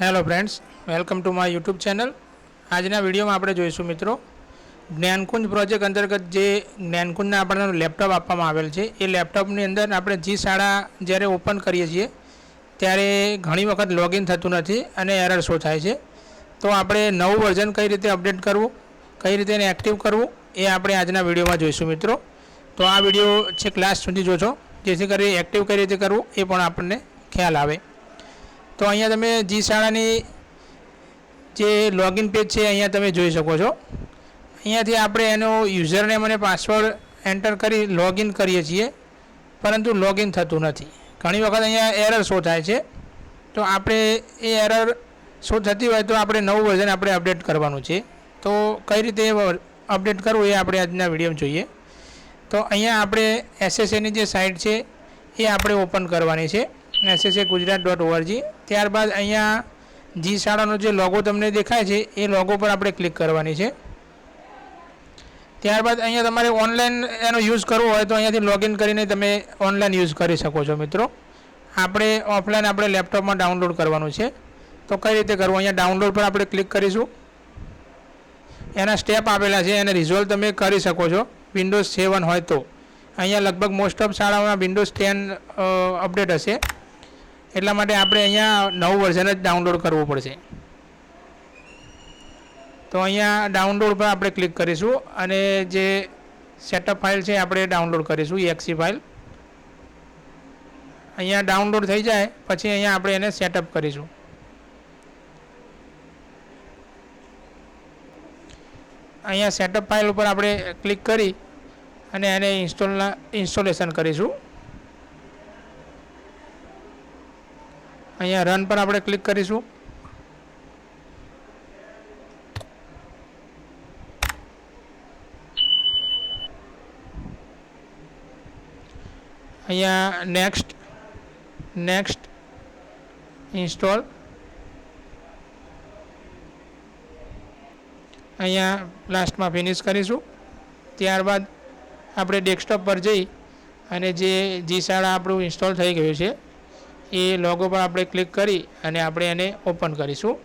Hello friends welcome to my YouTube channel આજના વિડીયોમાં આપણે જોઈશું મિત્રો, જ્ઞાનકુંજ પ્રોજેક્ટ અંતર્ગત જે જ્ઞાનકુંજના આપણને લેપટોપ આપવામાં આવેલ છે, એ લેપટોપની અંદર આપણે જી શાળા જ્યારે ઓપન કરીએ છીએ, ત્યારે ઘણી વખત લોગિન થતું નથી અને એરર શો થાય છે. તો આપણે નવું વર્ઝન કઈ રીતે અપડેટ કરવું, કઈ રીતે એને એક્ટિવ કરવું, એ આપણે આજના વિડીયોમાં જોઈશું મિત્રો. તો આ વીડિયો છે ક્લાસ સુધી જોજો, જેથી કરી એક્ટિવ કઈ રીતે કરવું, એ પણ આપણને ખ્યાલ આવે. તો અહીંયા તમે જી શાળાની જે લોગિન પેજ છે, અહીંયા તમે જોઈ શકો છો. અહીંયાથી આપણે એનો યુઝરનેમ અને પાસવર્ડ એન્ટર કરી લોગિન કરીએ છીએ, પરંતુ લોગિન થતું નથી. ઘણી વખત અહીંયા એરર શો થાય છે. તો આપણે એ એરર શો થતી હોય તો આપણે નવું વર્ઝન આપણે અપડેટ કરવાનું છે. તો કઈ રીતે અપડેટ કરવું એ આપણે આજના વિડીયોમાં જોઈએ. તો અહીંયા આપણે એસએસએની જે સાઇટ છે, એ આપણે ઓપન કરવાની છે. એસએસએ ગુજરાત ડોટ ઓઆરજી ત્યારબાદ અહીંયા જી શાળાનો જે લોગો તમને દેખાય છે, એ લોગો પર આપણે ક્લિક કરવાની છે. ત્યારબાદ અહીંયા તમારે ઓનલાઈન એનો યુઝ કરવો હોય તો અહીંયાથી લોગિન કરીને તમે ઓનલાઈન યુઝ કરી શકો છો મિત્રો. આપણે ઓફલાઈન આપણે લેપટોપમાં ડાઉનલોડ કરવાનું છે. તો કઈ રીતે કરવું? અહીંયા ડાઉનલોડ પર આપણે ક્લિક કરીશું. એના સ્ટેપ આપેલા છે, એને રિઝોલ્વ તમે કરી શકો છો. વિન્ડોઝ સેવન હોય તો. અહીંયા લગભગ મોસ્ટ ઓફ શાળાઓમાં વિન્ડોઝ ટેન અપડેટ હશે. એટલા માટે આપણે અહીંયા નવું વર્ઝન જ ડાઉનલોડ કરવું પડશે. તો અહીંયા ડાઉનલોડ પર આપણે ક્લિક કરીશું અને જે સેટઅપ ફાઇલ છે આપણે ડાઉનલોડ કરીશું એક્સી ફાઇલ અહીંયા ડાઉનલોડ થઈ જાય, પછી અહીંયા આપણે એને સેટઅપ કરીશું. અહીંયા સેટઅપ ફાઇલ ઉપર આપણે ક્લિક કરી અને એને ઇન્સ્ટોલના ઇન્સ્ટોલેશન કરીશું. અહીંયા રન પર આપણે ક્લિક કરીશું. અહીંયા નેક્સ્ટ નેક્સ્ટ ઇન્સ્ટોલ અહીંયા લાસ્ટમાં ફિનિશ કરીશું. ત્યારબાદ આપણે ડેસ્કટોપ પર જઈ અને જે જીશાળા આપણું ઇન્સ્ટોલ થઈ ગયું છે એ લોગો પર આપણે ક્લિક કરી અને આપણે એને ઓપન કરીશું.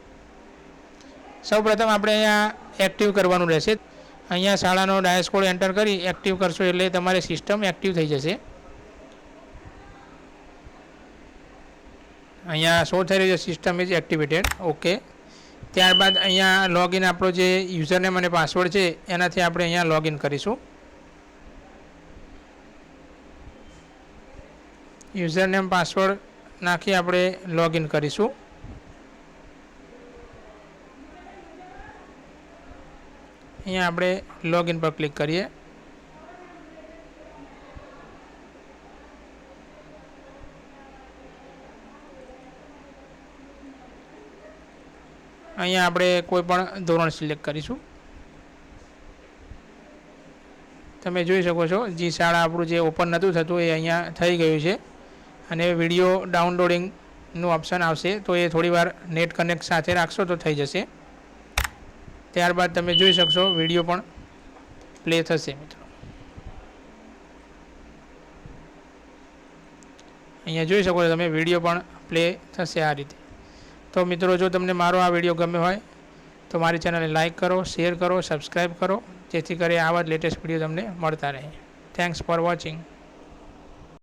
સૌપ્રથમ આપણે અહીંયા એક્ટિવ કરવાનું રહેશે. અહીંયા શાળાનો ડાયસ કોડ એન્ટર કરી એક્ટિવ કરશો એટલે તમારી સિસ્ટમ એક્ટિવ થઈ જશે. અહીંયા શો થઈ રહ્યું છે સિસ્ટમ ઇઝ એક્ટિવેટેડ ઓકે ત્યારબાદ અહીંયા લોગિન આપણો જે યુઝરનેમ અને પાસવર્ડ છે, એનાથી આપણે અહીંયા લોગિન કરીશું. યુઝરનેમ પાસવર્ડ નાખી આપણે લોગિન કરીશું. અહીંયા આપણે લોગિન પર ક્લિક કરીએ. અહીંયા આપણે કોઈ પણ ધોરણ સિલેક્ટ કરીશું. તમે જોઈ શકો છો, જી શાળા આપણું જે ઓપન નહોતું થતું, એ અહીંયા થઈ ગયું છે. અને વીડિયો ડાઉનલોડિંગનું ઓપ્શન આવશે, તો એ થોડીવાર નેટ કનેક્ટ સાથે રાખશો તો થઈ જશે. ત્યારબાદ તમે જોઈ શકશો, વીડિયો પણ પ્લે થશે મિત્રો. અહીંયા જોઈ શકો છો તમે, વીડિયો પણ પ્લે થશે આ રીતે. તો મિત્રો, જો તમને મારો આ વીડિયો ગમ્યો હોય, તો મારી ચેનલને લાઇક કરો, શેર કરો, સબસ્ક્રાઈબ કરો, જેથી કરી આવા જ લેટેસ્ટ વીડિયો તમને મળતા રહે. Thanks for watching